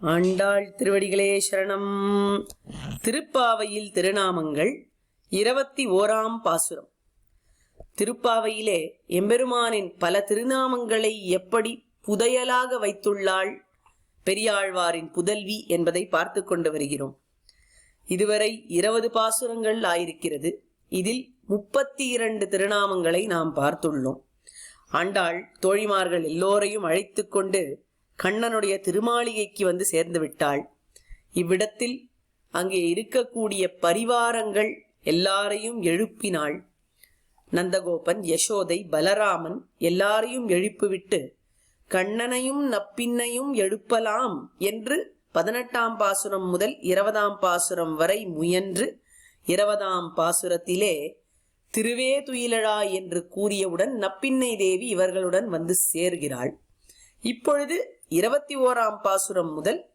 ஆண்டாள் திருவடிகளே சரணம். திருப்பாவையில் திருநாமங்கள் இருபத்தி ஓராம் பாசுரம். திருப்பாவையிலே எம்பெருமானின் பல திருநாமங்களை எப்படி புதையலாக வைத்துள்ளாள் பெரியாழ்வாரின் புதல்வி என்பதை பார்த்து கொண்டு வருகிறோம். இதுவரை இருபது பாசுரங்கள் ஆயிருக்கிறது. இதில் முப்பத்தி இரண்டு திருநாமங்களை நாம் பார்த்துள்ளோம். ஆண்டாள் தோழிமார்கள் எல்லோரையும் அழைத்து கொண்டு கண்ணனுடைய திருமாளிகைக்கு வந்து சேர்ந்து விட்டாள். இவ்விடத்தில் அங்கே இருக்கக்கூடிய பரிவாரங்கள் எல்லாரையும் எழுப்பினாள். நந்தகோபன் யசோதை பலராமன் எல்லாரையும் எழுப்பிவிட்டு கண்ணனையும் நப்பின்னையும் எழுப்பலாம் என்று பதினெட்டாம் பாசுரம் முதல் இருபதாம் பாசுரம் வரை முயன்று இருபதாம் பாசுரத்திலே திருவே துயிலழா என்று கூறியவுடன் நப்பின்னை தேவி இவர்களுடன் வந்து சேர்கிறாள். இப்பொழுது இருபத்தி ஓராம் பாசுரம் முதல்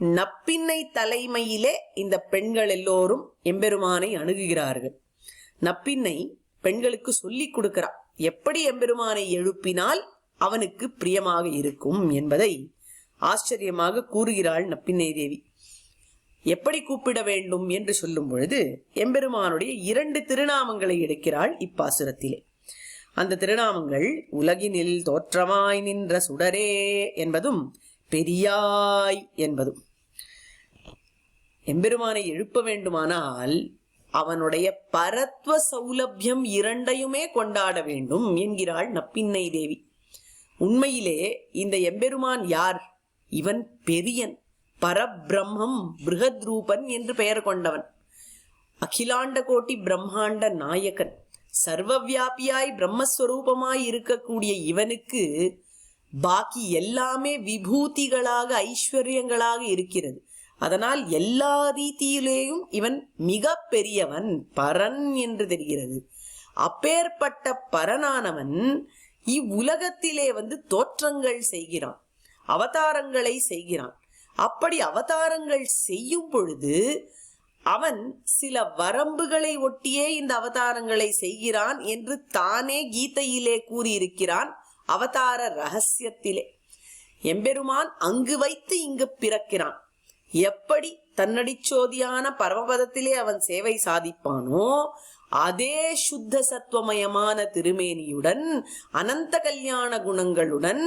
நப்பின்னை தலைமையிலே இந்த பெண்கள் எல்லோரும் எம்பெருமானை அணுகுகிறார்கள். நப்பின்னை பெண்களுக்கு சொல்லிக் கொடுக்கிறா. எப்படி எம்பெருமானை எழுப்பினால் அவனுக்கு பிரியமாக இருக்கும் என்பதை ஆச்சரியமாக கூறுகிறாள் நப்பின்னை தேவி. எப்படி கூப்பிட வேண்டும் என்று சொல்லும் பொழுது எம்பெருமானுடைய இரண்டு திருநாமங்களை எடுக்கிறாள் இப்பாசுரத்திலே. அந்த திருநாமங்கள் உலகினில் தோற்றமாய் நின்ற சுடரே என்பதும் பெரியாய் என்பதும். எம்பெருமானை எழுப்ப வேண்டுமானால் அவனுடைய பரத்வ சௌலபியம் இரண்டையுமே கொண்டாட வேண்டும் என்கிறாள் நப்பின்னை தேவி. உண்மையிலே இந்த எம்பெருமான் யார்? இவன் பெரியன் பரபிரம்மம் பிருகத்ரூபன் என்று பெயர் கொண்டவன். அகிலாண்ட கோட்டி பிரம்மாண்ட நாயகன். சர்வவியாபியாய் பிரம்மஸ்வரூபமாய் இருக்கக்கூடிய இவனுக்கு பாக்கி எல்லாமே விபூதிகளாக ஐஸ்வர்யங்களாக இருக்கிறது. அதனால் எல்லா ரீதியிலேயும் இவன் மிக பெரியவன் பரன் என்று தெரிகிறது. அப்பேற்பட்ட பரனானவன் இவ்வுலகத்திலே வந்து தோற்றங்கள் செய்கிறான் அவதாரங்களை செய்கிறான். அப்படி அவதாரங்கள் செய்யும் பொழுது அவன் சில வரம்புகளை ஒட்டியே இந்த அவதாரங்களை செய்கிறான் என்று தானே கீதையிலே கூறியிருக்கிறான் அவதார ரகசியத்திலே. எம்பெருமான் அங்கு வைத்து இங்கு பிறக்கிறான். எப்படி தன்னடிச்சோதியான பரமபதத்திலே அவன் சேவை சாதிப்பானோ அதே சுத்த சத்துவமயமான திருமேனியுடன் அனந்த கல்யாண குணங்களுடன்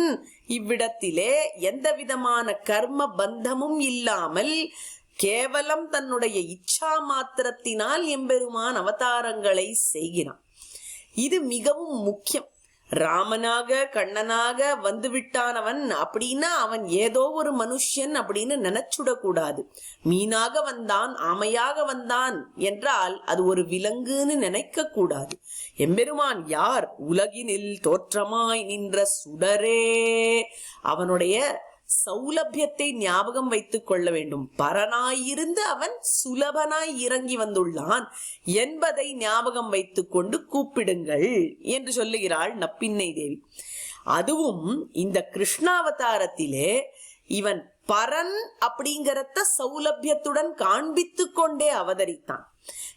இவ்விடத்திலே எந்த விதமான கர்ம பந்தமும் இல்லாமல் கேவலம் தன்னுடைய இச்சா மாத்திரத்தினால் எம்பெருமான் அவதாரங்களை செய்கிறான். இது மிகவும் முக்கியம். ராமனாக கண்ணனாக வந்துவிட்டானவன் அப்படின்னா அவன் ஏதோ ஒரு மனுஷன் அப்படின்னு நினைச்சுடக்கூடாது. மீனாக வந்தான் ஆமையாக வந்தான் என்றால் அது ஒரு விலங்குன்னு நினைக்க கூடாது எம்பெருமான் யார்? உலகினில் தோற்றமாய் நின்ற சுடரே. அவனுடைய சௌலபியத்தை ஞாபகம் வைத்துக் கொள்ள வேண்டும். பரனாயிருந்து அவன் சுலபனாய் இறங்கி வந்துள்ளான். என்பதை ஞாபகம் வைத்துக் கொண்டு கூப்பிடுங்கள் என்று சொல்லுகிறாள் நப்பின்னை தேவி. அதுவும் இந்த கிருஷ்ணாவதாரத்திலே இவன் பரன் அப்படிங்கறத சௌலபியத்துடன் காண்பித்து கொண்டே அவதரித்தான்.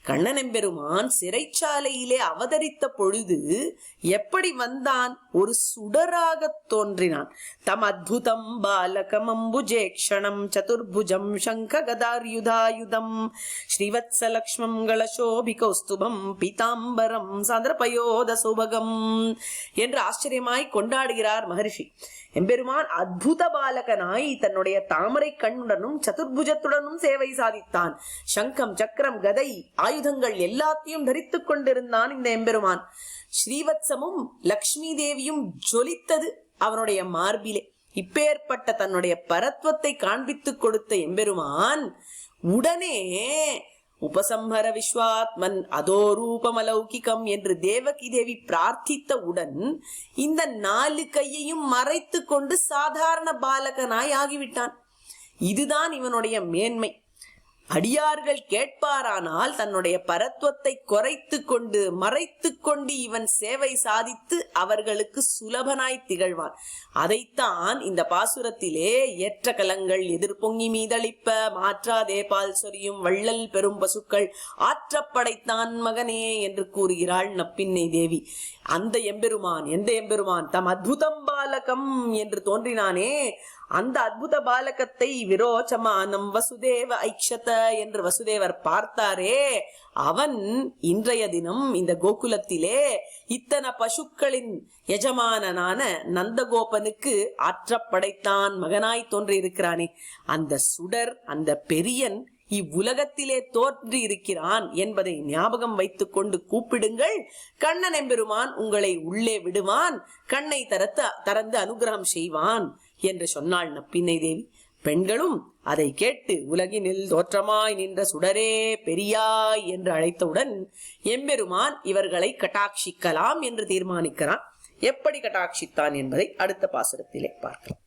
கண்ணன் எம்பெருமான் சிறைச்சாலையிலே அவதரித்த பொழுது எப்படி வந்தான்? ஒரு சுடராக தோன்றினான். தம் அத்புதம் பாலகமம்புஜே அம்புஜேக்ஷணம் சதுர்புஜம் சங்க கதார்யுதாயுதம் ஸ்ரீவத்ஸலக்ஷ்மம் கலசோபி கௌஸ்துபம் பீதாம்பரம் சந்திரபயோத சுபகம் என்று ஆச்சரியமாய் கொண்டாடுகிறார் மகரிஷி. எம்பெருமான் அத்புத பாலகனாய் தன்னுடைய தாமரை கண்ணுடனும் சதுர்புஜத்துடனும் சேவை சாதித்தான். சங்கம் சக்கரம் கதை ஆயுதங்கள் எல்லாத்தையும் தரித்துக் கொண்டிருந்தான் இந்த எம்பெருமான். ஸ்ரீவத்சமும் லக்ஷ்மி தேவியும் ஜொலித்தது அவனுடைய மார்பிலே. இப்பேற்பட்ட தன்னுடைய பரத்வத்தை காண்பித்துக் கொடுத்த எம்பெருமான் உடனே உபசம்ஹர விஸ்வாத்மன் அதோ ரூபமலௌகிகம் என்று தேவகி தேவி பிரார்த்தித்தவுடன் இந்த நாலு கையையும் மறைத்து கொண்டு சாதாரண பாலகனாய் ஆகிவிட்டான். இதுதான் இவனுடைய மேன்மை. அடியார்கள் கேட்பாரானால் தன்னுடைய பரத்வத்தை குறைத்து கொண்டு மறைத்து கொண்டு இவன் சேவை சாதித்து அவர்களுக்கு சுலபனாய் திகழ்வான். அதைத்தான் இந்த பாசுரத்திலே ஏற்ற கலங்கள் எதிர்பொங்கி மீதளிப்ப மாற்றாதே பால் சொரியும் வள்ளல் பெரும் பசுக்கள் ஆற்றப்படைத்தான் மகனே என்று கூறுகிறாள் நப்பின்னை தேவி. அந்த எம்பெருமான் எந்த எம்பெருமான்? தம் அத்புதம் பாலகம் என்று தோன்றினானே அந்த அற்புத பாலகத்தை விரோச்சமானம் வசுதேவ ஐக்ஷத என்று வசுதேவர் பார்த்தாரே. அவன் இன்றைய தினம் இந்த கோகுலத்திலே இத்தனை பசுக்களின் எஜமானனான நந்தகோபனுக்கு ஆற்றப்படைத்தான் மகனாய் தோன்றியிருக்கிறானே. அந்த சுடர் அந்த பெரியன் இவ்வுலகத்திலே தோற்றி இருக்கிறான் என்பதை ஞாபகம் வைத்துக் கொண்டு கூப்பிடுங்கள். கண்ணன் எம்பெருமான் உங்களை உள்ளே விடுவான். கண்ணை தரத்த தரந்து அனுகிரகம் செய்வான். என்று சொன்னாள் நப்பின்னை தேவி பெண்களும் அதை கேட்டு உலகினில் தோற்றமாய் நின்ற சுடரே பெரியாய் என்று அழைத்தவுடன் எம்பெருமான் இவர்களை கட்டாட்சிக்கலாம் என்று தீர்மானிக்கிறான். எப்படி கட்டாட்சித்தான் என்பதை அடுத்த பாசுரத்திலே பார்க்கலாம்.